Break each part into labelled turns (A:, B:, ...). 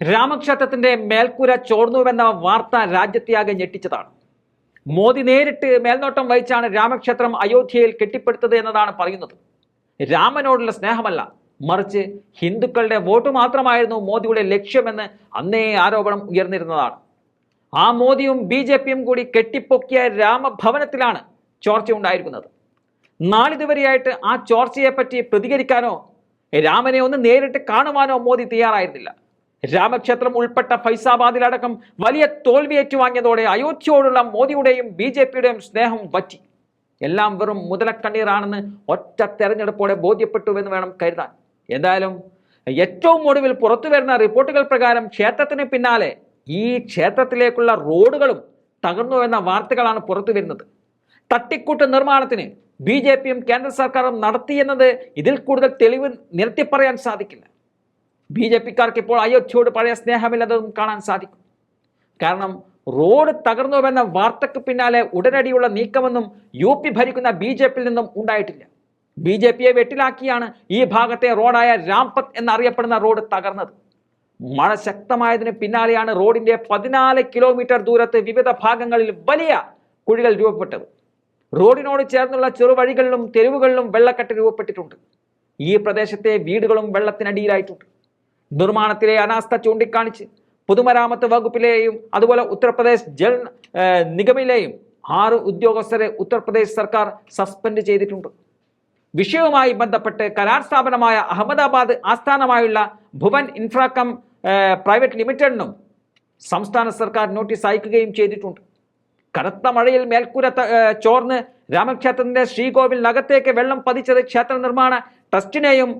A: രാമക്ഷേത്രത്തിന്റെ മേൽക്കൂര ചോർന്നുവെന്ന വാർത്ത രാജ്യത്തെയാകെ ഞെട്ടിച്ചതാണ്. മോദി നേരിട്ട് മേൽനോട്ടം വഹിച്ചാണ് രാമക്ഷേത്രം അയോധ്യയിൽ കെട്ടിപ്പടുത്തത് എന്നതാണ് പറയുന്നത്. രാമനോടുള്ള സ്നേഹമല്ല മറിച്ച് ഹിന്ദുക്കളുടെ വോട്ട് മാത്രമായിരുന്നു മോദിയുടെ ലക്ഷ്യമെന്ന് അന്നേ ആരോപണം ഉയർന്നിരുന്നതാണ്. ആ മോദിയും ബി ജെ പിയും കൂടി കെട്ടിപ്പൊക്കിയ രാമഭവനത്തിലാണ് ചോർച്ച ഉണ്ടായിരിക്കുന്നത് നാളിതുവരെയായിട്ട് ആ ചോർച്ചയെപ്പറ്റി പ്രതികരിക്കാനോ രാമനെ ഒന്ന് നേരിട്ട് കാണുവാനോ മോദി തയ്യാറായിരുന്നില്ല. രാമക്ഷേത്രം ഉൾപ്പെട്ട ഫൈസാബാദിലടക്കം വലിയ തോൽവി ഏറ്റുവാങ്ങിയതോടെ അയോധ്യയോടുള്ള മോദിയുടെയും ബി ജെ പിയുടെയും സ്നേഹം വറ്റി. എല്ലാം വെറും മുതലക്കണ്ണീറാണെന്ന് ഒറ്റ തെരഞ്ഞെടുപ്പോടെ ബോധ്യപ്പെട്ടുവെന്ന് വേണം കരുതാൻ. എന്തായാലും ഏറ്റവും ഒടുവിൽ പുറത്തു വരുന്ന റിപ്പോർട്ടുകൾ പ്രകാരം ക്ഷേത്രത്തിന് പിന്നാലെ ഈ ക്ഷേത്രത്തിലേക്കുള്ള റോഡുകളും തകർന്നു എന്ന വാർത്തകളാണ് പുറത്തു വരുന്നത്. തട്ടിക്കൂട്ട് നിർമ്മാണത്തിന് ബി ജെ പിയും കേന്ദ്ര സർക്കാരും നടത്തിയെന്നത് ഇതിൽ കൂടുതൽ തെളിവ് നിരത്തി പറയാൻ സാധിക്കില്ല. ബി ജെ പിക്കാർക്ക് ഇപ്പോൾ അയോധ്യയോട് പഴയ സ്നേഹമില്ലെന്നതും കാണാൻ സാധിക്കും. കാരണം റോഡ് തകർന്നുവെന്ന വാർത്തയ്ക്ക് പിന്നാലെ ഉടനടിയുള്ള നീക്കമൊന്നും യു പി ഭരിക്കുന്ന ബി ജെ പിയിൽ നിന്നും ഉണ്ടായിട്ടില്ല. ബി ജെ പിയെ വെട്ടിലാക്കിയാണ് ഈ ഭാഗത്തെ റോഡായ രാംപത്ത് എന്നറിയപ്പെടുന്ന റോഡ് തകർന്നത്. മഴ ശക്തമായതിന് പിന്നാലെയാണ് റോഡിന്റെ പതിനാല് കിലോമീറ്റർ ദൂരത്ത് വിവിധ ഭാഗങ്ങളിൽ വലിയ കുഴികൾ രൂപപ്പെട്ടത്. റോഡിനോട് ചേർന്നുള്ള ചെറുവഴികളിലും തെരുവുകളിലും വെള്ളക്കെട്ട് രൂപപ്പെട്ടിട്ടുണ്ട്. ഈ പ്രദേശത്തെ വീടുകളും വെള്ളത്തിനടിയിലായിട്ടുണ്ട്. നിർമ്മാണത്തിലെ അനാസ്ഥ ചൂണ്ടിക്കാണിച്ച് പൊതുമരാമത്ത് വകുപ്പിലെയും അതുപോലെ ഉത്തർപ്രദേശ് ജൽ നിഗമിലെയും ആറ് ഉദ്യോഗസ്ഥരെ ഉത്തർപ്രദേശ് സർക്കാർ സസ്പെൻഡ് ചെയ്തിട്ടുണ്ട്. വിഷയവുമായി ബന്ധപ്പെട്ട് കരാർ സ്ഥാപനമായ അഹമ്മദാബാദ് ആസ്ഥാനമായുള്ള ഭുവൻ ഇൻഫ്രാകം പ്രൈവറ്റ് ലിമിറ്റഡിനും സംസ്ഥാന സർക്കാർ നോട്ടീസ് അയക്കുകയും ചെയ്തിട്ടുണ്ട്. കനത്ത മഴയിൽ മേൽക്കൂര ചോർന്ന് രാമക്ഷേത്രത്തിന്റെ ശ്രീകോവിലിനകത്തേക്ക് വെള്ളം പതിച്ചത് ക്ഷേത്ര നിർമ്മാണ ട്രസ്റ്റിനെയും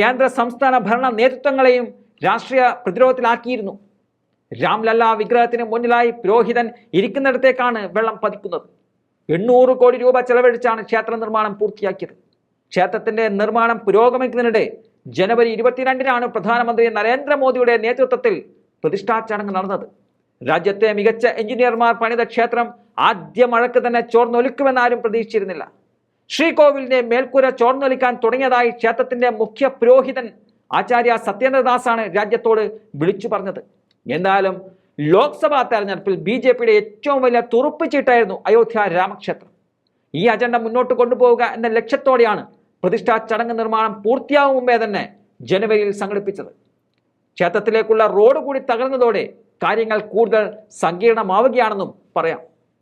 A: കേന്ദ്ര സംസ്ഥാന ഭരണ നേതൃത്വങ്ങളെയും രാഷ്ട്രീയ പ്രതിരോധത്തിലാക്കിയിരുന്നു. രാംലല്ല വിഗ്രഹത്തിന് മുന്നിലായി പുരോഹിതൻ ഇരിക്കുന്നിടത്തേക്കാണ് വെള്ളം പതിക്കുന്നത്. എണ്ണൂറ് കോടി രൂപ ചെലവഴിച്ചാണ് ക്ഷേത്ര നിർമ്മാണം പൂർത്തിയാക്കിയത്. ക്ഷേത്രത്തിന്റെ നിർമ്മാണം പുരോഗമിക്കുന്നതിനിടെ ജനുവരി ഇരുപത്തിരണ്ടിനാണ് പ്രധാനമന്ത്രി നരേന്ദ്രമോദിയുടെ നേതൃത്വത്തിൽ പ്രതിഷ്ഠാ ചടങ്ങ് നടന്നത്. രാജ്യത്തെ മികച്ച എഞ്ചിനീയർമാർ പണിത ക്ഷേത്രം ആദ്യ മഴക്ക് തന്നെ ചോർന്നൊലുക്കുമെന്നാരും പ്രതീക്ഷിച്ചിരുന്നില്ല. ശ്രീകോവിലിന്റെ മേൽക്കൂര ചോർന്നൊലിക്കാൻ തുടങ്ങിയതായി ക്ഷേത്രത്തിന്റെ മുഖ്യ പുരോഹിതൻ ആചാര്യ സത്യേന്ദ്രദാസാണ് രാജ്യത്തോട് വിളിച്ചു പറഞ്ഞത്. എന്തായാലും ലോക്സഭാ തെരഞ്ഞെടുപ്പിൽ ബി ജെ പിയുടെ ഏറ്റവും വലിയ തുറുപ്പുചീട്ടായിരുന്നു അയോധ്യ രാമക്ഷേത്രം. ഈ അജണ്ട മുന്നോട്ട് കൊണ്ടുപോവുക എന്ന ലക്ഷ്യത്തോടെയാണ് പ്രതിഷ്ഠാ ചടങ്ങ് നിർമ്മാണം പൂർത്തിയാകും മുമ്പേ തന്നെ ജനുവരിയിൽ സംഘടിപ്പിച്ചത്. ക്ഷേത്രത്തിലേക്കുള്ള റോഡ് കൂടി തകർന്നതോടെ കാര്യങ്ങൾ കൂടുതൽ സങ്കീർണമാവുകയാണെന്നും പറയാം.